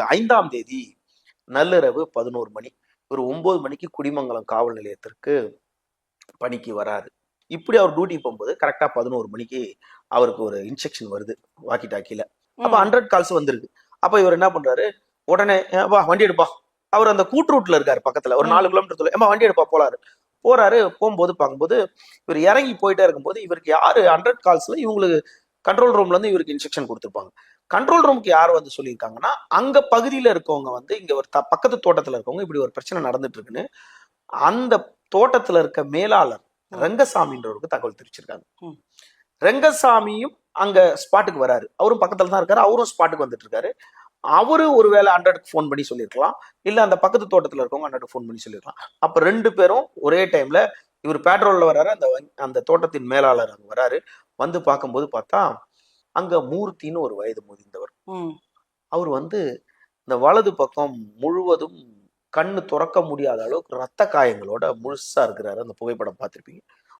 ஐந்தாம் தேதி நள்ளிரவு பதினோரு மணி. ஒரு ஒன்பது மணிக்கு குடிமங்கலம் காவல் நிலையத்திற்கு பணிக்கு வராரு. இப்படி அவர் டியூட்டி போகும்போது கரெக்டா பதினோரு மணிக்கு அவருக்கு ஒரு இன்ஸ்ட்ரக்ஷன் வருது வாக்கி டாக்கில அப்ப ஹண்ட்ரட் கால்ஸ் வந்திருக்கு. அப்ப இவர் என்ன பண்றாரு? உடனே "ஏ, வா வண்டி எடுப்பா. அவர் அந்த கூட்ரூட்ல இருக்காரு பக்கத்துல. ஒரு நாலு கிலோமீட்டர் தொலை ஏமா வண்டி எடுப்பா போலாரு. போறாரு போகும்போது பார்க்கும்போது இவர் இறங்கி போயிட்டே இருக்கும்போது இவருக்கு யாரு ஹண்ட்ரட் கால்ஸ்ல இவங்களுக்கு கண்ட்ரோல் ரூம்ல இருந்து இவருக்கு இன்ஸ்ட்ரக்ஷன் கொடுத்துருப்பாங்க. கண்ட்ரோல் ரூமுக்கு யார் வந்து சொல்லியிருக்காங்கன்னா அங்க பகுதியில இருக்கவங்க வந்து இங்க ஒரு த- பக்கத்து தோட்டத்துல இருக்கவங்க இப்படி ஒரு பிரச்சனை நடந்துட்டு இருக்குன்னு அந்த தோட்டத்துல இருக்க மேலாளர். ரங்கசாமின்றவருக்கு தகவல் தெரிவிச்சிருக்காங்க. ரங்கசாமியும் அங்க ஸ்பாட்டுக்கு வராரு. அவரும் பக்கத்துல தான் இருக்காரு. அவரும் ஸ்பாட்டுக்கு வந்துட்டு இருக்காரு அவரு ஒருவேளை ஹண்ட்ரட்க்கு ஃபோன் பண்ணி சொல்லியிருக்கலாம். இல்ல அந்த பக்கத்து தோட்டத்துல இருக்கவங்க ஹண்ட்ரட் ஃபோன் பண்ணி சொல்லியிருக்கலாம். அப்ப ரெண்டு பேரும் ஒரே டைம்ல இவர் பேட்ரோல்ல வராரு. அந்த அந்த தோட்டத்தின் மேலாளர் அங்க வராரு. வந்து பார்க்கும்போது பார்த்தா அங்க மூர்த்தின்னு ஒரு வயது முதிர்ந்தவர் ம். அவர் வந்து இந்த வலது பக்கம் முழுவதும் கண்ணு துறக்க முடியாத அளவுக்கு ரத்த காயங்களோட முழுசா இருக்கிறாரு. அந்த புகைப்படம் பார்த்திருப்பீங்க.